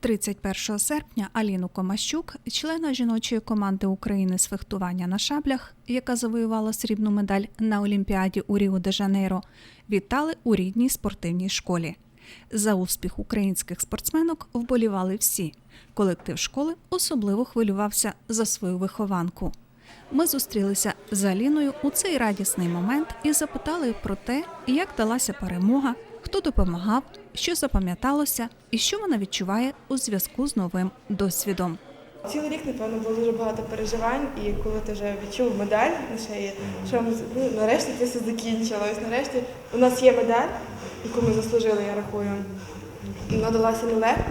31 серпня Аліну Комащук, члена жіночої команди України з фехтування на шаблях, яка завоювала срібну медаль на Олімпіаді у Ріо-де-Жанейро, вітали у рідній спортивній школі. За успіх українських спортсменок вболівали всі. Колектив школи особливо хвилювався за свою вихованку. Ми зустрілися з Аліною у цей радісний момент і запитали про те, як далася перемога, хто допомагав, що запам'яталося і що вона відчуває у зв'язку з новим досвідом. Цілий рік, напевно, було дуже багато переживань, і коли ти вже відчув медаль на шиї, що ми ну, нарешті це все закінчилось. Нарешті у нас є медаль, яку ми заслужили, я рахую. Вона далася нелегко.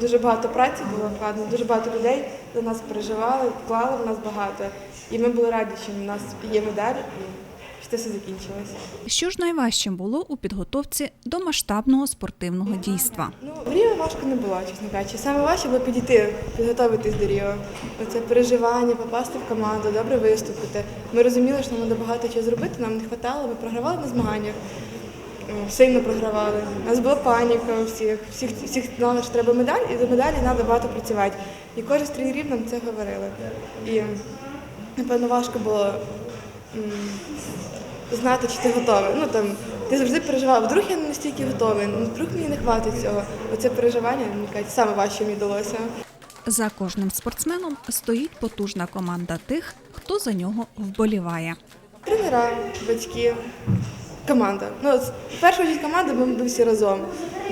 Дуже багато праці було вкладено, дуже багато людей за нас переживали, вклали в нас багато. І ми були раді, що в нас є медаль все закінчилось. Що ж найважчим було у підготовці до масштабного спортивного дійства? Ну, в Ріо важко не було, чесно кажучи. Саме важче було підійти, підготуватись до Ріо. Оце переживання, попасти в команду, добре виступити. Ми розуміли, що нам треба багато чого зробити, нам не вистачало, ми програвали на змаганнях, сильно програвали. У нас була паніка у всіх, всіх, всіх знали, що треба медаль, і до медалі треба багато працювати. І кожен з тренерів нам це говорили. І, напевно, важко було знати, чи ти готовий. Ну там ти завжди переживав, вдруг я не настільки готовий, ну вдруг мені не хватить цього. Оце переживання, мені кажуть, саме важче мені далося. За кожним спортсменом стоїть потужна команда тих, хто за нього вболіває. Тренера, батьки, команда. Ну, в першу чергу команда, бо ми були всі разом.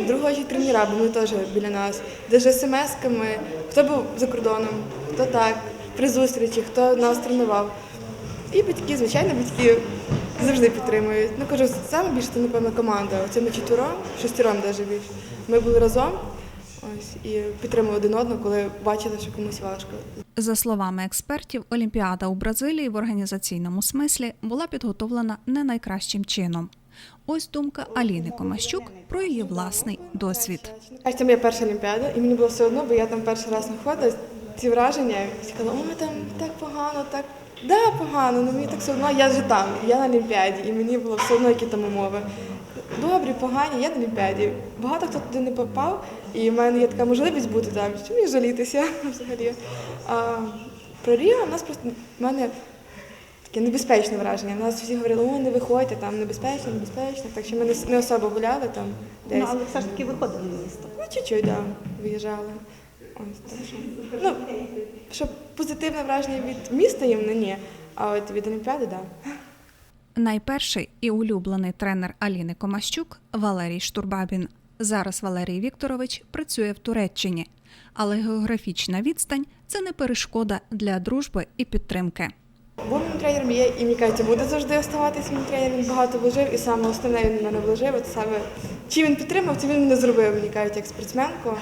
В другу чергу тренера, бо ми теж біля нас. Де ж смс-ками, хто був за кордоном, хто так, при зустрічі, хто нас тренував. І батьки, звичайно, батьки завжди підтримують. Ну кажу, саме більше це, напевно, команда. Оце ми чотиром, шестером навіть більше. Ми були разом ось, і підтримували один одного, коли бачили, що комусь важко. За словами експертів, Олімпіада у Бразилії в організаційному смислі була підготовлена не найкращим чином. Ось думка Аліни Комащук про її власний досвід. А це моя перша олімпіада, і мені було все одно, бо я там перший раз знаходилась. Ці враження, всі казали, о, там так погано, так. Да, погано, але мені так все одно, я вже там, я на Олімпіаді, і мені було все одно, які там умови. Добрі, погані, я на Олімпіаді. Багато хто туди не попав, і в мене є така можливість бути там. Що мені жалітися взагалі? А, про Ріо у нас просто в мене таке небезпечне враження. У нас всі говорили, о, не виходьте, там небезпечно, небезпечно. Так що ми не, особо гуляли там десь. Ну, але все ж таки виходили на місто. Ну, чуть-чуть, да, виїжджали. Ось, так. Ну, щоб позитивне враження від міста їм не ні, а от від Олімпіади, так. Да. Найперший і улюблений тренер Аліни Комащук Валерій Штурбабін. Зараз Валерій Вікторович працює в Туреччині, але географічна відстань це не перешкода для дружби і підтримки. Був моїм тренером є, і мені кажуть, буде завжди оставатися моїм тренером. Він багато вложив, і саме основне він мене вложив. От саме чи він підтримав, це він мене зробив, мені кажуть, як спортсменку.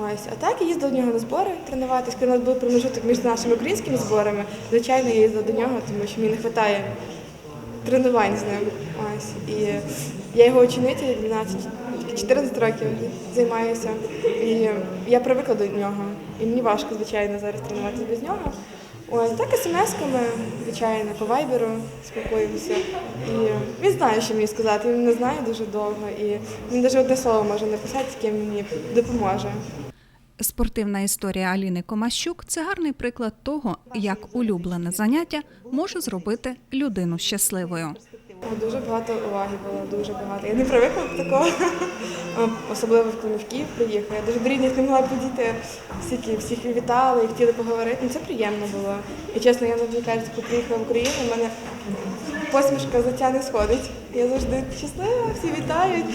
Ось. А так я їздила до нього на збори тренуватись. Коли у нас був промежуток між нашими українськими зборами, звичайно, я їздила до нього, тому що мені не вистачає тренувань з ним. Ось. І я його учениця 12, 14 років займаюся. І я привикла до нього. І мені важко, звичайно, зараз тренуватися без нього. Ось так смс-ками, звичайно, по вайберу спілкуємося. І він знає, що мені сказати. Він не знає дуже довго. І він навіть одне слово може написати, яке мені допоможе. Спортивна історія Аліни Комащук це гарний приклад того, як улюблене заняття може зробити людину щасливою. Дуже багато уваги було, дуже багато. Я не привикла до такого. Особливо в Київ приїхала. Я дуже до рідних не могла підійти. Всіх, всіх вітали і хотіли поговорити. Ну, це приємно було. І чесно, я завжди кажу, коли приїхала в Україну, в мене посмішка з лиця не сходить. Я завжди щаслива, всі вітають.